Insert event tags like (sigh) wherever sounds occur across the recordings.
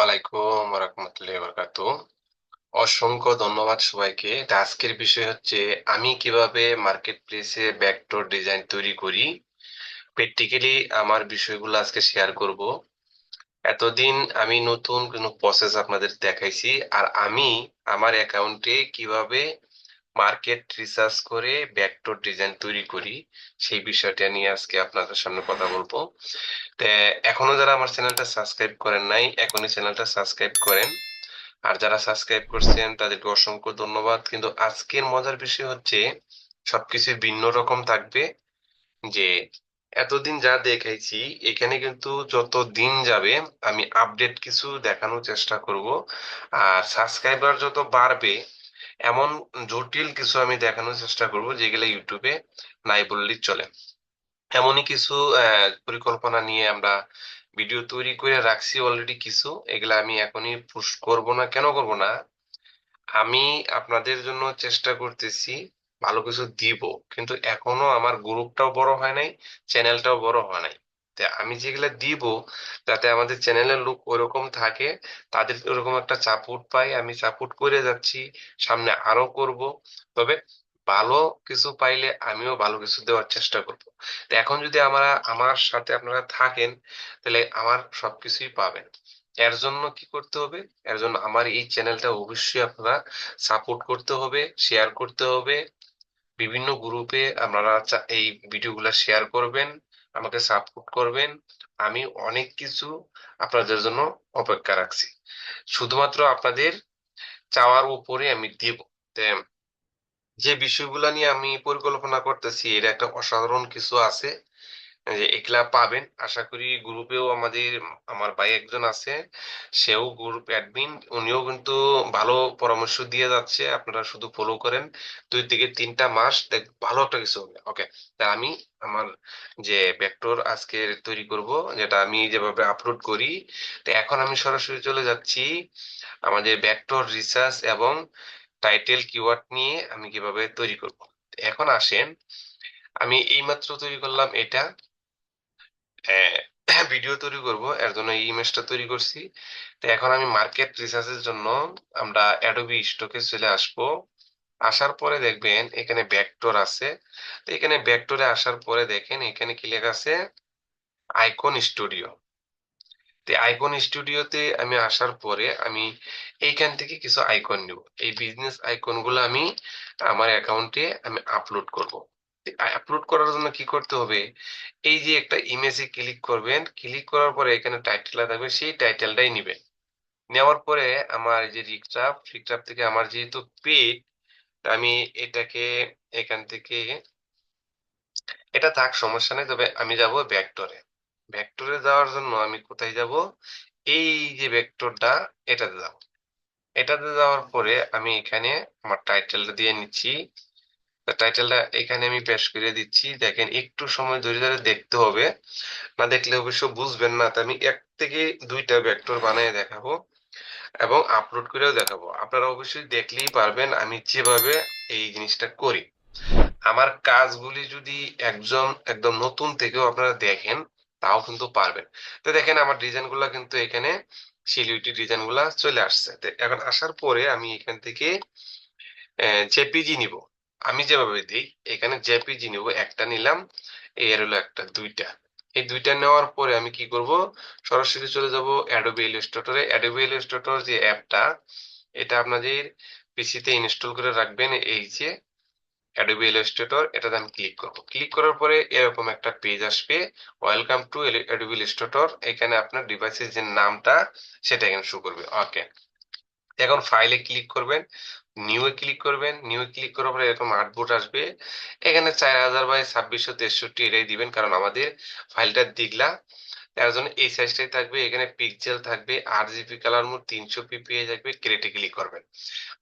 আলাইকুম অসংখ্য ধন্যবাদ সবাইকে। আজকের বিষয় হচ্ছে, আমি কীভাবে মার্কেট প্লেসে ব্যাকডোর ডিজাইন তৈরি করি প্র্যাকটিক্যালি আমার বিষয়গুলো আজকে শেয়ার করব। এতদিন আমি নতুন কোনো প্রসেস আপনাদের দেখাইছি, আর আমি আমার অ্যাকাউন্টে কীভাবে মার্কেট রিসার্চ করে ব্যাকডোর ডিজাইন তৈরি করি, সেই বিষয়টা নিয়ে আজকে আপনাদের সামনে কথা বলব। তে এখনও যারা আমার চ্যানেলটা সাবস্ক্রাইব করেন নাই, এখনই চ্যানেলটা সাবস্ক্রাইব করেন। আর যারা সাবস্ক্রাইব করছেন, তাদেরকে অসংখ্য ধন্যবাদ। কিন্তু আজকের মজার বিষয় হচ্ছে, সবকিছু ভিন্ন রকম থাকবে। যে এতদিন যা দেখাইছি, এখানে কিন্তু যত দিন যাবে, আমি আপডেট কিছু দেখানোর চেষ্টা করব। আর সাবস্ক্রাইবার যত বাড়বে এমন জটিল কিছু আমি দেখানোর চেষ্টা করব, যেগুলো ইউটিউবে নাই বললেই চলে। এমনই কিছু পরিকল্পনা নিয়ে আমরা ভিডিও তৈরি করে রাখছি অলরেডি কিছু। এগুলা আমি এখনই পুশ করব না, কেন করব না? আমি আপনাদের জন্য চেষ্টা করতেছি, ভালো কিছু দিব। কিন্তু এখনও আমার গ্রুপটাও বড় হয় নাই চ্যানেলটাও বড় হয় নাই। আমি যেগুলা দিব যাতে আমাদের চ্যানেলের লোক ওরকম থাকে, তাদের ওরকম একটা সাপোর্ট পাই, আমি সাপোর্ট করে যাচ্ছি, সামনে আরও করব। তবে ভালো কিছু পাইলে আমিও ভালো কিছু দেওয়ার চেষ্টা করব। তো এখন যদি আমরা, আমার সাথে আপনারা থাকেন, তাহলে আমার সবকিছুই পাবেন। এর জন্য কি করতে হবে? এর জন্য আমার এই চ্যানেলটা অবশ্যই আপনারা সাপোর্ট করতে হবে শেয়ার করতে হবে। বিভিন্ন গ্রুপে আপনারা এই ভিডিওগুলো শেয়ার করবেন। আমাকে সাপোর্ট করবেন। আমি অনেক কিছু আপনাদের জন্য অপেক্ষা রাখছি। শুধুমাত্র আপনাদের চাওয়ার উপরে আমি দিব। যে বিষয়গুলো নিয়ে আমি পরিকল্পনা করতেছি, এর একটা অসাধারণ কিছু আছে। যে এগুলা পাবেন। আশা করি গ্রুপেও আমাদের, আমার ভাই একজন আছে, সেও গ্রুপ অ্যাডমিন উনিও কিন্তু ভালো পরামর্শ দিয়ে যাচ্ছে, আপনারা শুধু ফলো করেন। দুই থেকে তিনটা মাস দেখ, ভালো একটা কিছু হবে ওকে তা আমি আমার যে ভেক্টর আজকে তৈরি করব, যেটা আমি যেভাবে আপলোড করি, তো এখন আমি সরাসরি চলে যাচ্ছি আমাদের ভেক্টর রিসার্চ এবং টাইটেল কিওয়ার্ড নিয়ে আমি কীভাবে তৈরি করব। এখন আসেন, আমি এইমাত্র তৈরি করলাম এটা। (clears throat) ভিডিও তৈরি করব। এর জন্য এই ইমেজটা তৈরি করছি। তো এখন আমি মার্কেট রিসার্চের জন্য আমরা অ্যাডোবি স্টকে চলে আসব। আসার পরে দেখবেন এখানে ব্যাকটোর আছে। তো এখানে ভেক্টরে আসার পরে দেখেন, এখানে কি লেখা আছে? আইকন স্টুডিও তো আইকন স্টুডিওতে আমি আসার পরে আমি এইখান থেকে কিছু আইকন নিব। এই বিজনেস আইকনগুলো আমি আমার অ্যাকাউন্টে আমি আপলোড করব। আপলোড করার জন্য কি করতে হবে? এই যে একটা ইমেজে ক্লিক করবেন ক্লিক করার পরে এখানে টাইটেল থাকবে, সেই টাইটেলটাই নিবেন। নেওয়ার পরে আমার যে রিক্সাপ রিক্সাপ থেকে আমার যেহেতু পেড আমি এটাকে এখান থেকে, এটা থাক, সমস্যা নেই, তবে আমি যাব ভেক্টরে ভেক্টরে যাওয়ার জন্য আমি কোথায় যাব? এই যে ভেক্টরটা এটাতে যাব। এটাতে যাওয়ার পরে আমি এখানে আমার টাইটেলটা দিয়ে নিচ্ছি। টাইটেলটা এখানে আমি পেশ করে দিচ্ছি। দেখেন, একটু সময় ধরে ধরে দেখতে হবে। না দেখলে অবশ্য বুঝবেন না। তো আমি এক থেকে দুইটা ভেক্টর বানিয়ে দেখাবো এবং আপলোড করেও দেখাবো। আপনারা অবশ্যই দেখলেই পারবেন আমি যেভাবে এই জিনিসটা করি। আমার কাজগুলি যদি একজন একদম নতুন থেকেও আপনারা দেখেন, তাও কিন্তু পারবেন। তো দেখেন, আমার ডিজাইনগুলা কিন্তু এখানে সিলিউটি ডিজাইনগুলা চলে আসছে। এখন আসার পরে আমি এখান থেকে জেপিজি নিব। আমি যেভাবে দিই, এখানে জেপিজি নিব, একটা নিলাম এর হলো একটা, দুইটা। এই দুইটা নেওয়ার পরে আমি কি করব, সরাসরি চলে যাব অ্যাডোবি ইলাস্ট্রেটরে অ্যাডোবি ইলাস্ট্রেটর যে অ্যাপটা, এটা আপনাদের পিসিতে ইনস্টল করে রাখবেন, এই যে অ্যাডোবি ইলাস্ট্রেটর এটাতে আমি ক্লিক করব। ক্লিক করার পরে এরকম একটা পেজ আসবে ওয়েলকাম টু অ্যাডোবি ইলাস্ট্রেটর এখানে আপনার ডিভাইসের যে নামটা, সেটা এখানে শো করবে। ওকে এখন ফাইলে ক্লিক করবেন নিউ এ ক্লিক করবেন নিউ এ ক্লিক করার পরে এরকম আউটপুট আসবে। এখানে চার হাজার বাই ছাব্বিশশো তেষট্টি এটাই দিবেন, কারণ আমাদের ফাইলটা দিগলা তার জন্য এই সাইজটাই থাকবে, এখানে পিক্সেল থাকবে আট জিবি কালার মোড তিনশো পিপিএ থাকবে ক্রেটে ক্লিক করবেন।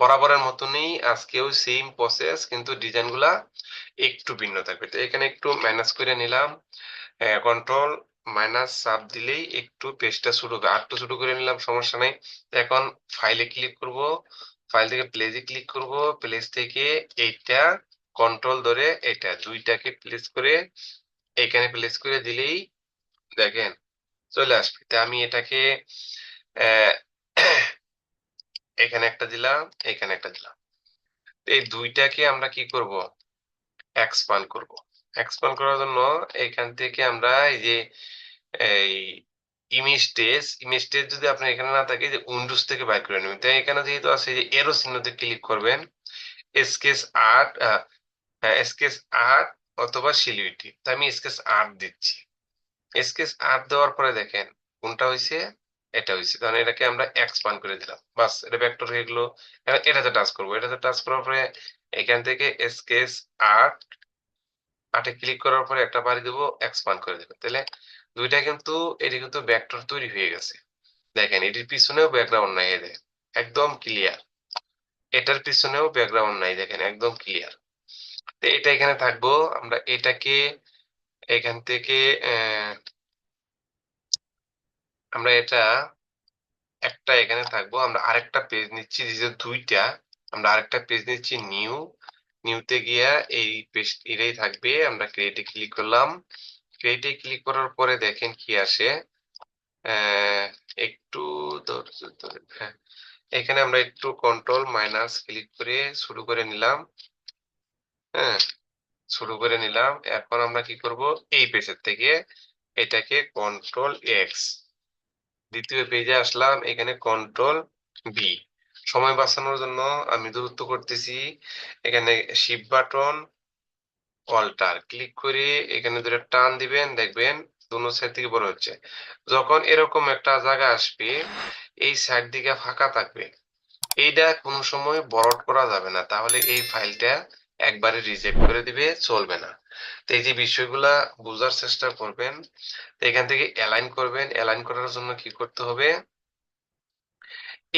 বরাবরের মতনই আজকেও সেম প্রসেস কিন্তু ডিজাইনগুলা একটু ভিন্ন থাকবে। তো এখানে একটু ম্যানেজ করে নিলাম। কন্ট্রোল মাইনাস চাপ দিলেই একটু পেজটা শুরু হবে। আরটু শুরু করে নিলাম, সমস্যা নেই। এখন ফাইলে ক্লিক করব। ফাইল থেকে প্লেসে ক্লিক করব প্লেস থেকে এইটা কন্ট্রোল ধরে এটা, দুইটাকে প্লেস করে এখানে প্লেস করে দিলেই দেখেন চলে আসবে। তা আমি এটাকে এখানে একটা দিলাম, এখানে একটা দিলাম। এই দুইটাকে আমরা কি করব? এক্সপান্ড করব। এক্সপান্ড করার জন্য এখান থেকে আমরা এই যে, এই ইমেজ টেস ইমেজ টেস যদি আপনার এখানে না থাকে, যে উইন্ডোজ থেকে বাইর করে নেবেন। তাই এখানে যেহেতু আছে যে এরো চিহ্নতে ক্লিক করবেন স্কেচ আর্ট স্কেচ আর্ট অথবা সিলিউটি তো আমি স্কেচ আর্ট দিচ্ছি। স্কেচ আর্ট দেওয়ার পরে দেখেন, কোনটা হয়েছে এটা হয়েছে কারণ এটাকে আমরা এক্সপান্ড করে দিলাম। বাস, এটা ভেক্টর হয়ে গেলো। এটাতে টাচ করব। এটাতে টাচ করার পরে এখান থেকে স্কেচ আর্ট আর্টে ক্লিক করার পরে একটা বাড়ি দেবো এক্সপান্ড করে দেবো। তাহলে দুইটা কিন্তু, এটি কিন্তু ভেক্টর তৈরি হয়ে গেছে। দেখেন, এটির পিছনেও ব্যাকগ্রাউন্ড নাই দেখেন, একদম ক্লিয়ার এটার পিছনেও ব্যাকগ্রাউন্ড নাই, দেখেন, একদম ক্লিয়ার তো এটা এখানে থাকব, আমরা এটাকে, এখান থেকে আমরা এটা একটা এখানে থাকব, আমরা আরেকটা পেজ নিচ্ছি যে দুইটা, আমরা আরেকটা পেজ নিচ্ছি নিউ নিউতে গিয়া এই পেজ এটাই থাকবে, আমরা ক্রিয়েটে ক্লিক করলাম। ক্রিয়েটে ক্লিক করার পরে দেখেন কি আসে। একটু হ্যাঁ। এখানে আমরা একটু কন্ট্রোল মাইনাস ক্লিক করে শুরু করে নিলাম। হ্যাঁ শুরু করে নিলাম। এখন আমরা কি করব? এই পেজের থেকে এটাকে কন্ট্রোল এক্স দ্বিতীয় পেজে আসলাম, এখানে কন্ট্রোল বি সময় বাঁচানোর জন্য আমি দূরত্ব করতেছি। এখানে শিফট বাটন অল্টার ক্লিক করে এখানে ধরে টান দিবেন, দেখবেন দুনো সাইড থেকে বড় হচ্ছে। যখন এরকম একটা জায়গা আসবে, এই সাইড দিকে ফাঁকা থাকবে। এইটা কোনো সময় বড় করা যাবে না, তাহলে এই ফাইলটা একবারে রিজেক্ট করে দিবে, চলবে না। তো এই যে বিষয়গুলা বোঝার চেষ্টা করবেন, তো এখান থেকে অ্যালাইন করবেন। অ্যালাইন করার জন্য কি করতে হবে?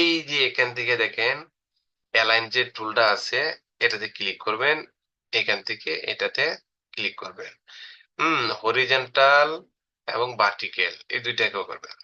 এই যে এখান থেকে দেখেন অ্যালাইন যে টুলটা আছে, এটাতে ক্লিক করবেন। এখান থেকে এটাতে ক্লিক করবেন। হুম হরিজেন্টাল এবং ভার্টিক্যাল এই দুইটাকেও করবেন।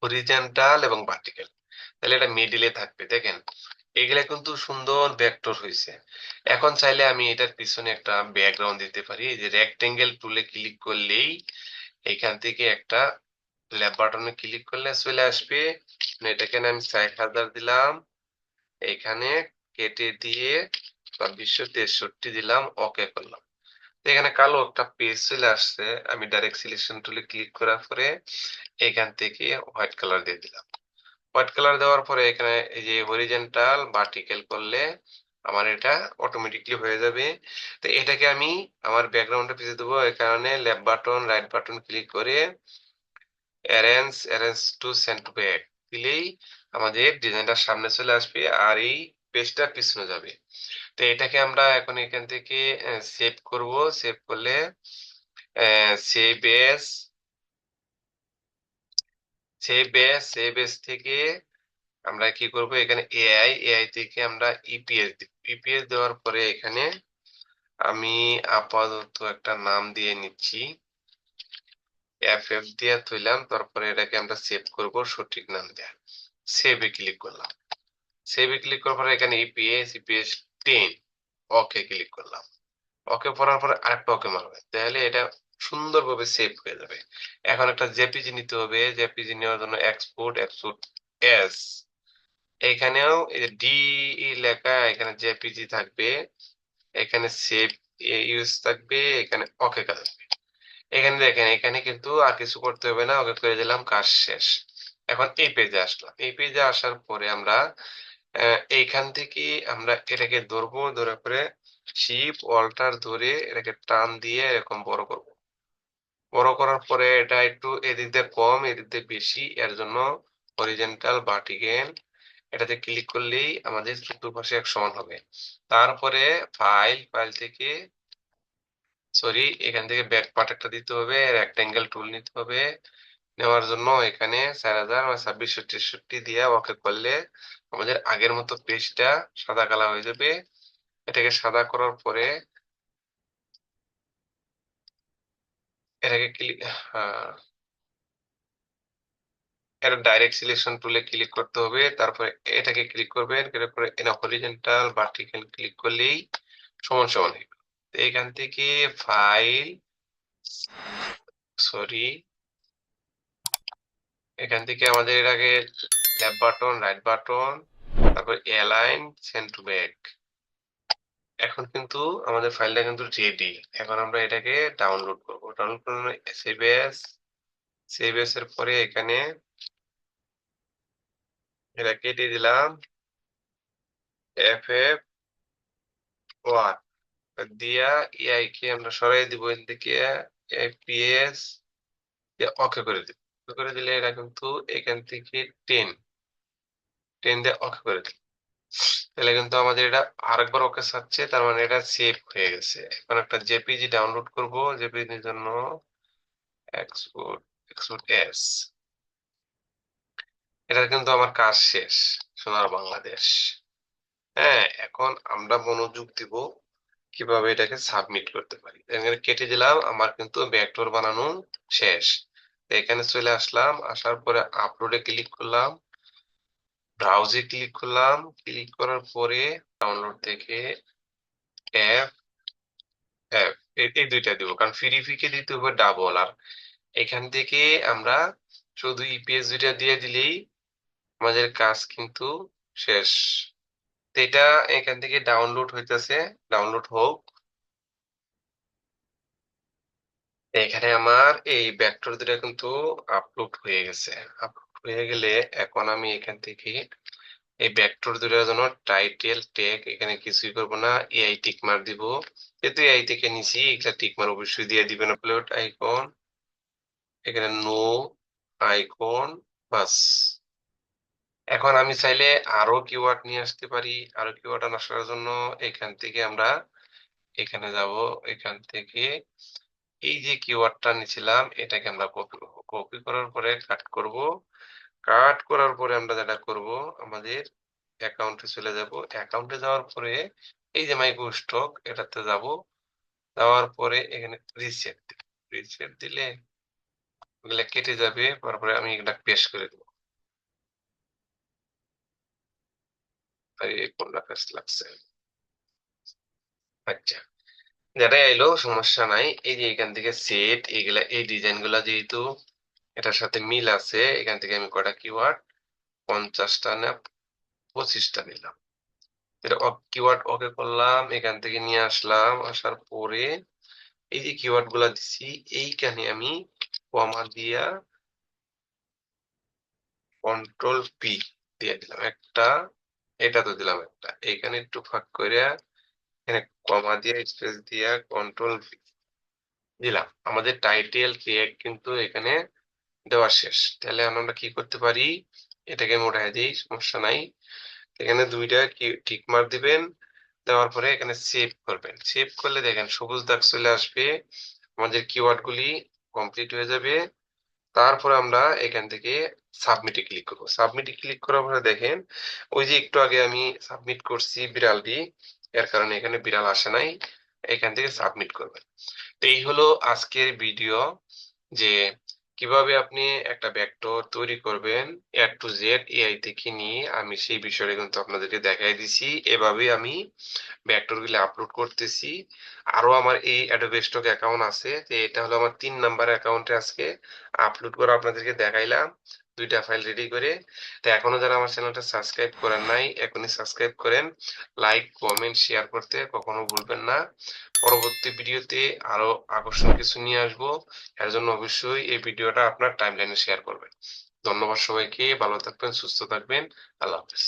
হরিজেন্টাল এবং ভার্টিক্যাল তাহলে এটা মিডিলে থাকবে। দেখেন, এগুলা কিন্তু সুন্দর ভেক্টর হয়েছে এখন চাইলে আমি এটার পিছনে একটা ব্যাকগ্রাউন্ড দিতে পারি। এই যে রেক্টেঙ্গেল টুলে ক্লিক করলেই এখান থেকে একটা ল্যাব বাটনে ক্লিক করলে চলে আসবে। এটাকে আমি ষাট হাজার দিলাম। এখানে কেটে দিয়ে তেষট্টি দিলাম ওকে করলাম। এখানে কালো একটা পেজ চলে আসছে, আমি ডাইরেক্ট সিলেকশন টুলে ক্লিক করার পরে এখান থেকে হোয়াইট কালার দিয়ে দিলাম। হোয়াইট কালার দেওয়ার পরে এখানে এই যে হরিজেন্টাল ভার্টিক্যাল করলে আমার এটা অটোমেটিকলি হয়ে যাবে। তো এটাকে আমি আমার ব্যাকগ্রাউন্ডে পিছিয়ে দেবো এই কারণে left button right button click করে arrange arrange to send back দিলেই আমাদের ডিজাইনটা সামনে চলে আসবে আর এই পেজটা পিছনে যাবে। তো এটাকে আমরা এখন এখান থেকে সেভ করব। সেভ করলে save as save as save as থেকে আমরা কি করব? এখানে এআই এআই থেকে আমরা ইপিএস দিব ইপিএস দেওয়ার পরে এখানে আমি আপাতত একটা নাম দিয়ে নিচ্ছি। এফ এফ দিয়ে তুইলাম তারপরে এটাকে আমরা সেভ করব সঠিক নাম দেয়া। সেভে ক্লিক করলাম। সেভে ক্লিক করার পরে এখানে EPS EPS ten okay click করলাম। ওকে করার পরে আরেকটা ওকে মারবে। তাহলে এটা সুন্দরভাবে সেভ হয়ে যাবে। এখন একটা জেপিজি নিতে হবে। জেপিজি নেওয়ার জন্য এক্সপোর্ট এক্সপোর্ট এস এখানেও ডি লেখা, এখানে জেপিজি থাকবে। এখানে সেভ ইউজ থাকবে। এখানে ওকে থাকবে। এখানে দেখেন, এখানে কিন্তু আর কিছু করতে হবে না। ওকে করে দিলাম, কাজ শেষ। এখন এই পেজে আসলাম। এই পেজে আসার পরে আমরা এইখান থেকে আমরা এটাকে ধরবো, ধরে পরে শিপ অল্টার ধরে এটাকে টান দিয়ে এরকম বড় করব। বড় করার পরে এটা একটু এদিক দিয়ে কম, এদিক দিয়ে বেশি, এর জন্য হরিজেন্টাল ভার্টিক্যাল এটাতে ক্লিক করলেই আমাদের চতুর্পাশে এক সমান হবে। তারপরে ফাইল ফাইল থেকে সরি এখান থেকে ব্যাক পার্ট একটা দিতে হবে রেক্টাঙ্গেল টুল নিতে হবে। নেওয়ার জন্য এখানে চার হাজার বা ছাব্বিশশো তেষট্টি দিয়ে ওকে করলে আমাদের আগের মতো পেজটা সাদা কালার হয়ে যাবে। এটাকে সাদা করার পরে এটাকে ক্লিক হ্যাঁ। এটা ডাইরেক্ট সিলেকশন টুলে ক্লিক করতে হবে, তারপরে এটাকে ক্লিক করবেন এর পরে এটা হরিজন্টাল ভার্টিক্যাল ক্লিক করলেই সমান সমান এখান থেকে ফাইল সরি এখান থেকে আমাদের এর আগে লেফট বাটন রাইট বাটন তারপর অ্যালাইন সেন্ড টু ব্যাক এখন কিন্তু আমাদের ফাইলটা কিন্তু রেডি এখন আমরা এটাকে ডাউনলোড করব। ডাউনলোড করলে সেভ এস সেভ এস এর পরে এখানে এটা কেটে দিলাম। এফ এফ ওয়ান দিয়া ইআই কে আমরা সরাই দিব এর থেকে এফপিএস ওকে করে দিব। করে দিলে এটা কিন্তু এখান থেকে টেন টেন দিয়ে ওকে করে দিল। তাহলে কিন্তু আমাদের এটা আরেকবার ওকে চাচ্ছে তার মানে এটা সেভ হয়ে গেছে। এখন একটা জেপিজি ডাউনলোড করব জেপিজির জন্য এক্সপোর্ট এক্সপোর্ট এস এটা কিন্তু আমার কাজ শেষ, সোনার বাংলাদেশ। হ্যাঁ এখন আমরা মনোযোগ দিব কীভাবে এটাকে সাবমিট করতে পারি। কেটে দিলাম, আমার কিন্তু ব্যাকডোর বানানো শেষ। এখানে চলে আসলাম। আসার পরে আপলোডে ক্লিক করলাম। ব্রাউজে ক্লিক করলাম। ক্লিক করার পরে ডাউনলোড থেকে অ্যাপ অ্যাপ এই দুইটা দিব। কারণ ফ্রি ফিকে দিতে হবে ডাবল আর এখান থেকে আমরা শুধু ইপিএস দুইটা দিয়ে দিলেই আমাদের কাজ কিন্তু শেষ। এটা এখান থেকে ডাউনলোড হইতেছে। ডাউনলোড হোক। এখানে আমার এই ভেক্টর দুটা কিন্তু আপলোড হয়ে গেছে। আপলোড হয়ে গেলে এখন আমি এখান থেকে এই ভেক্টর দুটার জন্য টাইটেল ট্যাগ এখানে কিছুই করব না। এআই টিক মার দিব। যেহেতু এআই থেকে নিছি, এগুলা টিক মার অবশ্যই দিয়ে দিবেন আপলোড আইকন এখানে নো আইকন বাস। এখন আমি চাইলে আরও কিওয়ার্ড নিয়ে আসতে পারি। আরও কিওয়ার্ড আসার জন্য এখান থেকে আমরা এখানে যাব। এখান থেকে এই যে কিওয়ার্ডটা নিয়েছিলাম, এটাকে আমরা কপি কপি করার পরে কাট করব। কাট করার পরে আমরা যেটা করব, আমাদের অ্যাকাউন্টে চলে যাব। অ্যাকাউন্টে যাওয়ার পরে এই যে মাইক্রো স্টক এটাতে যাব। যাওয়ার পরে এখানে রিসেট রিসেট দিলে এগুলা কেটে যাবে, তারপরে আমি এটা পেস্ট করে দেবো। কোনটা পেস্ট লাগছে আচ্ছা। যেটাই আইলো সমস্যা নাই। এই যে এখান থেকে সেট এগুলা, এই ডিজাইনগুলা যেহেতু এটার সাথে মিল আছে, এখান থেকে আমি কটা কিওয়ার্ড পঞ্চাশটা না পঁচিশটা নিলাম এটা কিওয়ার্ড ওকে করলাম, এখান থেকে নিয়ে আসলাম, আসার পরে এই যে কিওয়ার্ডগুলা দিছি, এইখানে আমি কমা দিয়া কন্ট্রোল পি দিয়ে দিলাম। একটা, এটা তো দিলাম একটা। এখানে একটু ফাঁক করে এখানে কমা দিয়ে স্পেস দিয়া কন্ট্রোল দিলাম। আমাদের টাইটেল ট্যাগ কিন্তু এখানে দেওয়া শেষ। তাহলে আমরা কি করতে পারি? এটাকে উঠাই দিই, সমস্যা নাই। এখানে দুইটা টিক মার দিবেন, দেওয়ার পরে এখানে সেভ করবেন। সেভ করলে দেখেন সবুজ দাগ চলে আসবে। আমাদের কিওয়ার্ড গুলি কমপ্লিট হয়ে যাবে। তারপরে আমরা এখান থেকে সাবমিটে ক্লিক করব। সাবমিটে ক্লিক করার পরে দেখেন, ওই যে একটু আগে আমি সাবমিট করছি বিড়ালটি এর কারণে এখানে বিড়াল আসে নাই, এখান থেকে সাবমিট করবেন। তো এই হলো আজকের ভিডিও যে কীভাবে আপনি একটা ভেক্টর তৈরি করবেন এ টু জেড এআই থেকে নিয়ে। আমি সেই বিষয়টা কিন্তু আপনাদেরকে দেখাই দিছি। এভাবে আমি ভেক্টর গুলি আপলোড করতেছি। আরও আমার এই অ্যাডোবে স্টক অ্যাকাউন্ট আছে। এটা হলো আমার তিন নাম্বার অ্যাকাউন্টে আজকে আপলোড করে। আপনাদেরকে দেখাইলাম। দুইটা ফাইল রেডি করে। তো এখনও যারা আমার চ্যানেলটা সাবস্ক্রাইব করেন নাই, এখনই সাবস্ক্রাইব করেন। লাইক কমেন্ট শেয়ার করতে কখনো ভুলবেন না। পরবর্তী ভিডিওতে আরও আকর্ষণ কিছু নিয়ে আসব। এর জন্য অবশ্যই এই ভিডিওটা আপনার টাইমলাইনে শেয়ার করবেন। ধন্যবাদ সবাইকে। ভালো থাকবেন, সুস্থ থাকবেন। আল্লাহ হাফেজ।